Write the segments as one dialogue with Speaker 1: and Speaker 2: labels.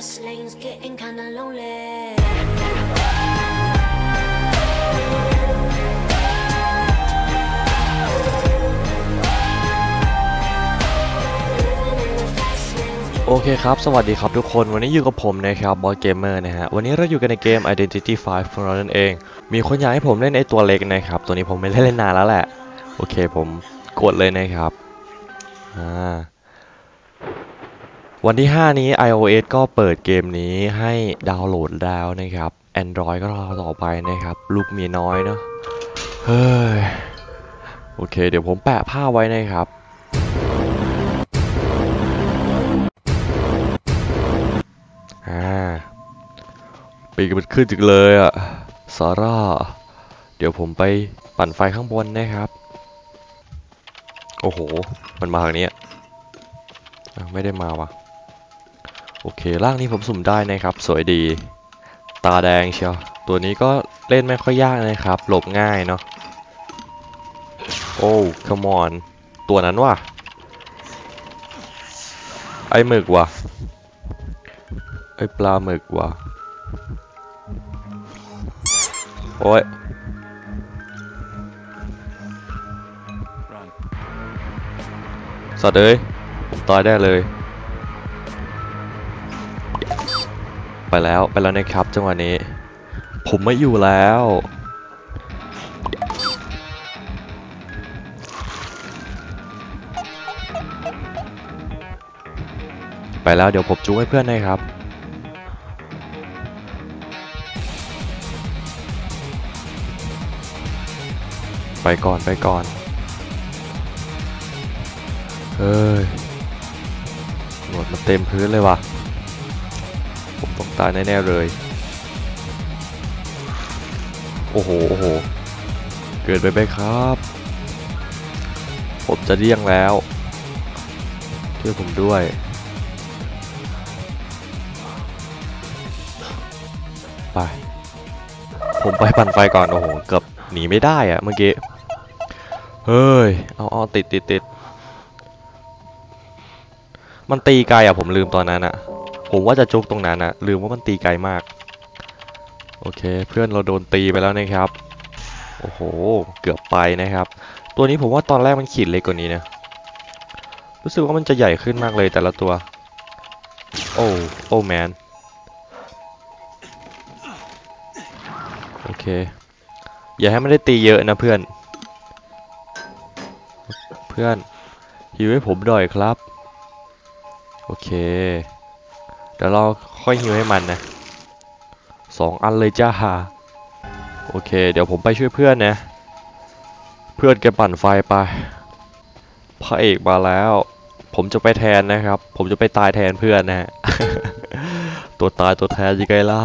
Speaker 1: fast lanes getting kinda lonely.
Speaker 2: โอเคครับ สวัสดีครับทุกคน วันนี้อยู่กับผมนะครับบอยเกมเมอร์นะฮะ วันนี้เราอยู่กันในเกม Identity 5ของเรานั่นเอง มีคนอยากให้ผมเล่นไอตัวเล็กนะครับ ตัวนี้ผมไม่ได้เล่นนานแล้วแหละ โอเคผมกดเลยนะครับ อ่า วันที่ 5 นี้ iOS ก็เปิดเกมนี้ให้ดาวน์โหลดแล้วนะครับ Android ก็รอต่อไปนะครับ ลูกเมียน้อยเนาะเฮ้ย โอเค เดี๋ยวผมแปะภาไว้นะครับ อ่าปีกมันขึ้นจึงเลยอะซาร่า เดี๋ยวผมไปปั่นไฟข้างบนนะครับ โอ้โห มันมาทางนี้ไม่ได้มาว่ะ โอเคร่างนี้ผมสุ่มได้นะครับ สวยดี ตาแดงเชียว ตัวนี้ก็เล่นไม่ค่อยยากนะครับ หลบง่ายเนาะ โอ้คมอน ตัวนั้นว่ะ ไอหมึกว่ะ ไอปลาหมึกว่ะ โอ้ยสัตว์เอ้ย ตายได้เลย ไปแล้วไปแล้วนะครับจังหวะนี้ ผมไม่อยู่แล้ว ไปแล้วเดี๋ยวผมจูงให้เพื่อนนะครับ ไปก่อนไปก่อนเฮ้ยหนวดมันเต็มพื้นเลยว่ะ ตายแน่ๆเลย โอ้โห โอ้โห เกิดไปไหมครับ ผมจะเลี่ยงแล้ว ช่วยผมด้วย ไป ผมไปปั่นไฟก่อน โอ้โห เกือบหนีไม่ได้อะเมื่อกี้ เฮ้ย เอาเอาติดติดติดมันตีไกลอะผมลืมตอนนั้นอะ ผมว่าจะจุกตรงนั้นอะลืมว่ามันตีไกลมาก โอเค เพื่อนเราโดนตีไปแล้วนะครับ โอ้โห เกือบไปนะครับ ตัวนี้ผมว่าตอนแรกมันขีดเล็กกว่านี้นะ รู้สึกว่ามันจะใหญ่ขึ้นมากเลยแต่ละตัว โอ้ โอ้แมน โอเค อย่าให้มันได้ตีเยอะนะเพื่อน เพื่อนฮิวให้ผมหน่อยครับ โอเค ดี๋ยวเราค่อยฮิวให้มันนะสองอันเลยจ้าโอเค เดี๋ยวผมไปช่วยเพื่อนนะ เพื่อนแกปั่นไฟไปพระเอกมาแล้ว ผมจะไปแทนนะครับ ผมจะไปตายแทนเพื่อนนะฮะตัวตายตัวแทนยังไงล่ะ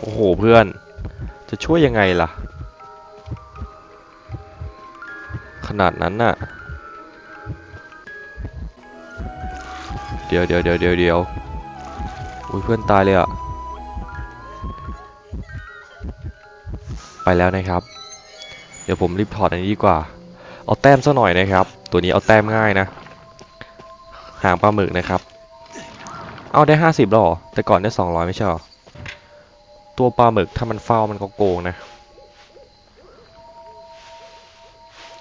Speaker 2: โอ้โหเพื่อน จะช่วยยังไงล่ะ นาดนั้นน่ะ เดี๋ยวเดี๋ยวเดี๋ยวเดี๋ยวเดี๋ยวอุ้ยเพื่อนตายเลยอะไปแล้วนะครับ เดี๋ยวผมรีบถอดอันนี้ดีกว่า เอาแต้มซะหน่อยนะครับ ตัวนี้เอาแต้มง่ายนะ หางปลาหมึกนะครับ เอาได้ 50หรอ แต่ก่อนได้ 200 ไม่ใช่หรอ ตัวปลาหมึกถ้ามันเฝ้ามันก็โกงนะ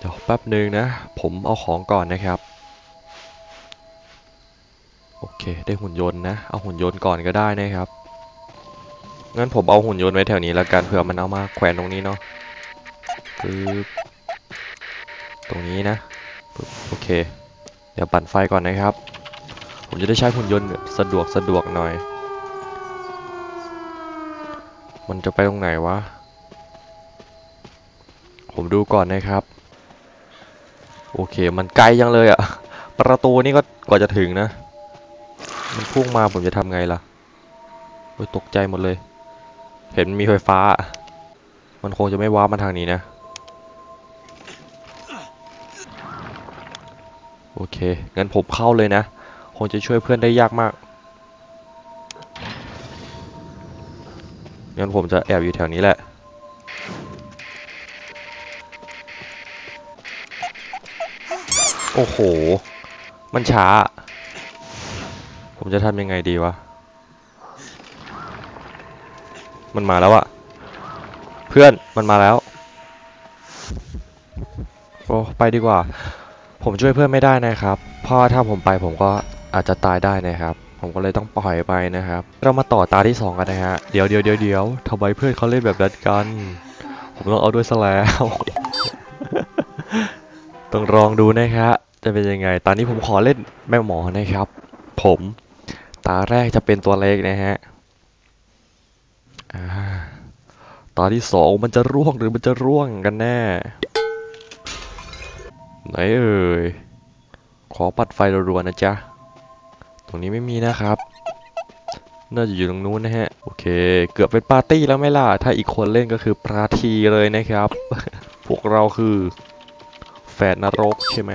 Speaker 2: ดี๋ยวแป๊บหนึ่งนะ ผมเอาของก่อนนะครับ โอเค ได้หุ่นยนต์นะ เอาหุ่นยนต์ก่อนก็ได้นะครับ งั้นผมเอาหุ่นยนต์ไว้แถวนี้แล้วกันเผื่อมันเอามาแขวนตรงนี้เนาะปึ๊บตรงนี้นะปึ๊บโอเค เดี๋ยวปั่นไฟก่อนนะครับ ผมจะได้ใช้หุ่นยนต์สะดวกสะดวกหน่อย มันจะไปตรงไหนวะ ผมดูก่อนนะครับ โอเค มันไกลยังเลยอะประตูนี่ก็กว่าจะถึงนะ มันพุ่งมาผมจะทำไงล่ะโอ้ยตกใจหมดเลย เห็นมีไฟฟ้า มันคงจะไม่ว้ามาทางนี้นะ โอเค งั้นผมเข้าเลยนะ คงจะช่วยเพื่อนได้ยากมาก งั้นผมจะแอบอยู่แถวนี้แหละ โอ้โห มันช้า ผมจะทำยังไงดีวะ มันมาแล้วอะเพื่อนมันมาแล้ว โอ้ไปดีกว่า ผมช่วยเพื่อนไม่ได้นะครับ เพราะถ้าผมไปผมก็อาจจะตายได้นะครับ ผมก็เลยต้องปล่อยไปนะครับ เรามาต่อตาที่สองกันนะฮะ เดี๋ยวเดี๋ยวเดี๋ยวเดี๋ยวทำไมเพื่อนเขาเล่นแบบนั้นกัน ผมต้องเอาด้วยซะแล้ว ต้องลองดูนะครับจะเป็นยังไง ตอนนี้ผมขอเล่นแม่หมอนะครับ ผมตาแรกจะเป็นตัวเล็กนะฮะตาที่สองมันจะร่วงหรือมันจะร่วงกันแน่ ไหนเอ่ย ขอปัดไฟรัวๆนะจ๊ะ ตรงนี้ไม่มีนะครับ น่าจะอยู่ตรงนู้นนะฮะ โอเค เกือบเป็นปาร์ตี้แล้วไม่ล่ะ ถ้าอีกคนเล่นก็คือปาร์ทีเลยนะครับ พวกเราคือ แฝดนรกใช่ไหม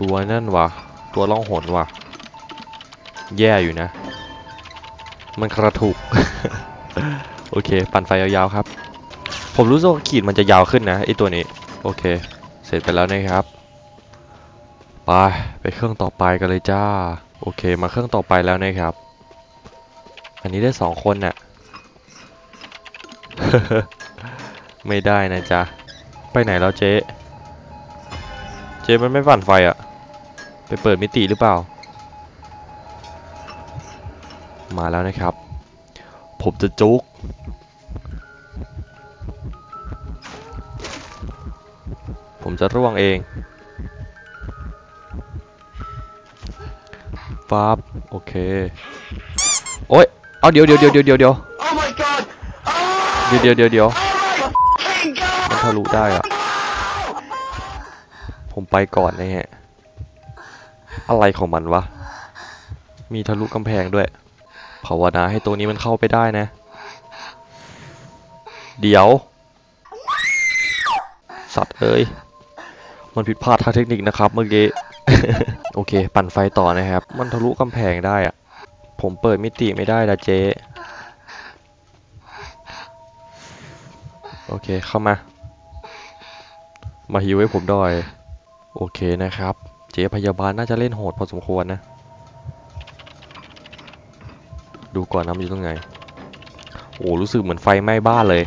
Speaker 2: ตัวนั่นวะตัวล่องหนวะแย่อยู่นะ มันกระทุกโอเค ปั่นไฟยาวๆครับ ผมรู้สึกว่าขีดมันจะยาวขึ้นนะไอตัวนี้ โอเค เสร็จไปแล้วนะครับ ไป ไปเครื่องต่อไปกันเลยจ้า โอเค มาเครื่องต่อไปแล้วนะครับ อันนี้ได้สองคนน่ะไม่ได้นะจ๊ะ ไปไหนแล้วเจ๊ เจ๊มันไม่ปั่นไฟอะ่ะไปเปิดมิติหรือเปล่า มาแล้วนะครับ ผมจะจุกผมจะร่วงเองฟ้าบโอเค โอ้ย เอาเดี๋ยวเดี๋ยวเดี๋ยวเดี๋ยวเดี๋ยวเดี๋ยว
Speaker 3: Oh my god!
Speaker 2: เดี๋ยวเดี๋ยวเดี๋ยวเดี๋ยว
Speaker 3: Thank God!
Speaker 2: มันทะลุได้อะ ผมไปก่อนนะฮะ อะไรของมันวะ มีทะลุกำแพงด้วย ภาวนาให้ตัวนี้มันเข้าไปได้นะ เดี๋ยว สัตว์เอ้ย มันผิดพลาดทางเทคนิคนะครับเมื่อกี้ โอเค ปั่นไฟต่อนะครับ มันทะลุกำแพงได้อะผมเปิดมิติไม่ได้ละเจ๊โอเค เข้ามา มาฮิวให้ผมหน่อย โอเคนะครับ เจ๊พยาบาลน่าจะเล่นโหดพอสมควรนะ ดูก่อนนะมันอยู่ตรงไหน โอ้รู้สึกเหมือนไฟไหม้บ้านเลย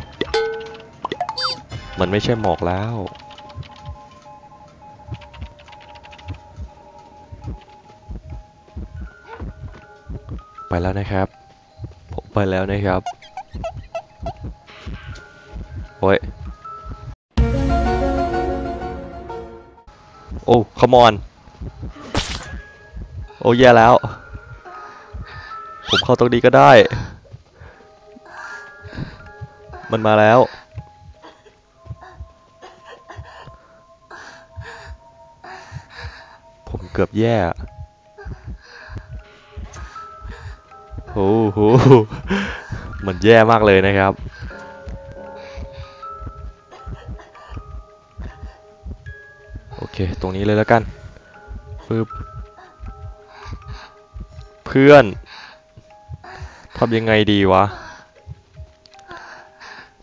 Speaker 2: มันไม่ใช่หมอกแล้ว ไปแล้วนะครับ ผมไปแล้วนะครับโอ้ย คอมอนโอ้แย่แล้ว ผมเข้าตรงนี้ก็ได้ มันมาแล้ว ผมเกือบแย่โอ้โหมันแย่มากเลยนะครับ เคตรงนี้เลยแล้วกันปึ๊บเพื่อนทำยังไงดีวะ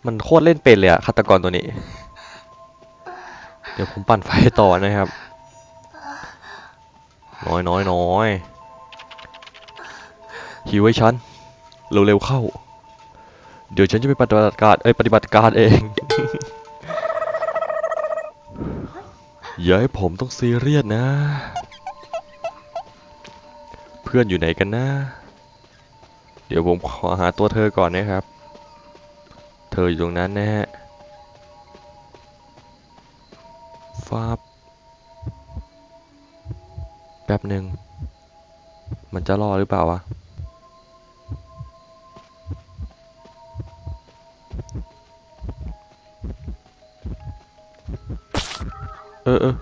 Speaker 2: มันโคตรเล่นเป็นเลยอะฆาตกรตัวนี้ เดี๋ยวผมปั่นไฟต่อนะครับ น้อยน้อยน้อยหิวไว้ฉัน เร็วๆเข้า เดี๋ยวฉันจะไปปฏิบัติการ เอ้ยปฏิบัติการเอง อย่าให้ผมต้องซีเรียสนะ เพื่อนอยู่ไหนกันนะ เดี๋ยวผมขอหาตัวเธอก่อนนะครับ เธออยู่ตรงนั้นนะฮะฟาบแป๊บหนึ่งมันจะรอหรือเปล่าวะ เออเออ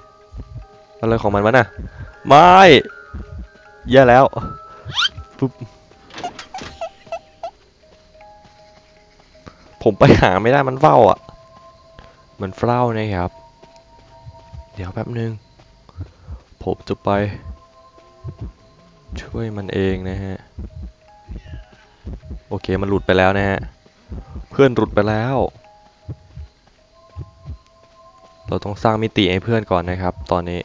Speaker 2: อะไรของมันวะน่ะ ไม่แย่แล้วปุ๊บผมไปหาไม่ได้มันเฝ้าอะ มันเฝ้านะครับ เดี๋ยวแป๊บนึง ผมจะไป ช่วยมันเองนะฮะ โอเคมันหลุดไปแล้วนะฮะ เพื่อนหลุดไปแล้ว เราต้องสร้างมิติให้เพื่อนก่อนนะครับ ตอนนี้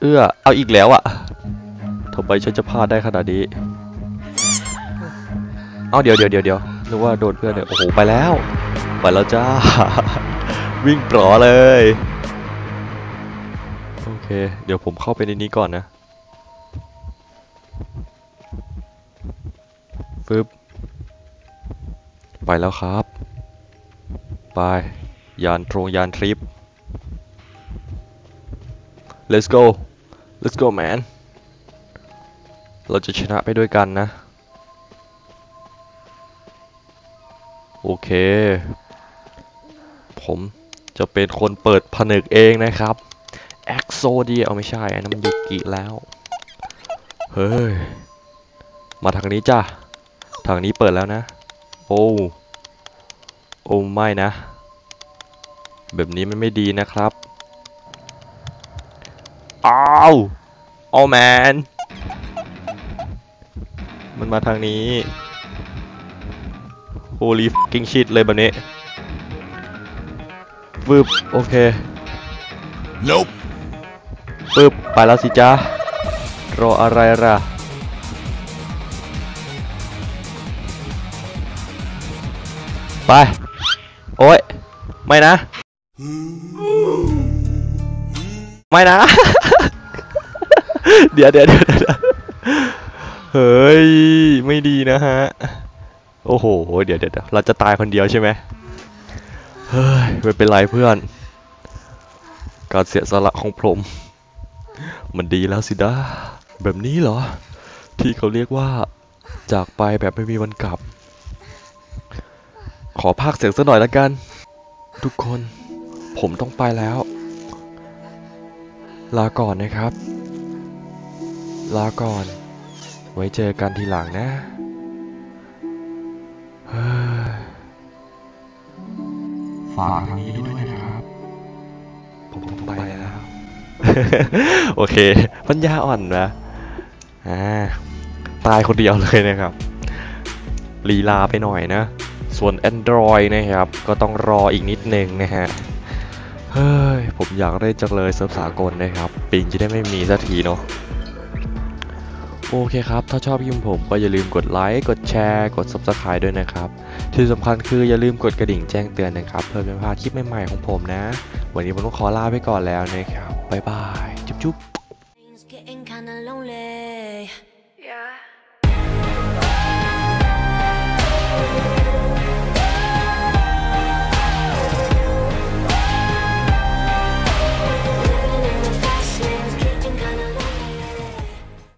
Speaker 2: เอื้อ เอาอีกแล้วอะทำไมฉันจะพลาดได้ขนาดนี้ เอาเดี๋ยวเดี๋ยวเดี๋ยวเดี๋ยวนึกว่าโดนเพื่อนเนี่ย โอ้โห ไปแล้ว ไปแล้วจ้า วิ่งปลอเลย โอเค เดี๋ยวผมเข้าไปในนี้ก่อนนะฟึบ ไปแล้วครับ ไป ยานโทรงยานทริป let's go let's go man เราจะชนะไปด้วยกันนะ โอเค ผมจะเป็นคนเปิดผนึกเองนะครับ แอ็กโซเดียเอาไม่ใช่อันนั้นมันยุกิแล้ว เฮ้ย มาทางนี้จ้ะ ทางนี้เปิดแล้วนะ โอ้โอ้ไม่นะ แบบนี้มันไม่ดีนะครับอ้าวโอ้แมน มันมาทางนี้ holy fucking shit เลยแบบนี้ฟึบโอเค
Speaker 3: Nope.
Speaker 2: ปึ๊บไปแล้วสิจ้ารออะไรล่ะ ไป โอ้ย ไม่นะ ไม่นะ เดี๋ยวเดี๋ยวเดี๋ยวเฮ้ย ไม่ดีนะฮะ โอ้โห เดี๋ยวเดี๋ยวเราจะตายคนเดียวใช่ไหมเฮ้ย ไม่เป็นไรเพื่อน การเสียสละของผม มันดีแล้วสินะแบบนี้เหรอ ที่เขาเรียกว่าจากไปแบบไม่มีวันกลับ ขอพากย์เสียงสักหน่อยละกัน ทุกคนผมต้องไปแล้ว ลาก่อนนะครับ ลาก่อน ไว้เจอกันทีหลังนะเฮ้ยฝากทางนี้ด้วยนะครับ ผมต้องไปแล้ว โอเค ปัญญาอ่อนนะอ่าตายคนเดียวเลยนะครับ ลีลาไปหน่อยนะ ส่วน Android นะครับ ก็ต้องรออีกนิดนึงนะฮะ เฮ้ย ผมอยากได้จังเลยเซิร์ฟสากลนะครับ ปิงจะได้ไม่มีสักทีเนาะโอเคครับ ถ้าชอบคลิปผมก็อย่าลืมกดไลค์ กดแชร์ กด Subscribe ด้วยนะครับ ที่สำคัญคืออย่าลืมกดกระดิ่งแจ้งเตือนนะครับ เพื่อไม่พลาดคลิปใหม่ๆของผมนะ วันนี้ผมต้องขอลาไปก่อนแล้วนะครับ บ๊ายบาย จุ๊บ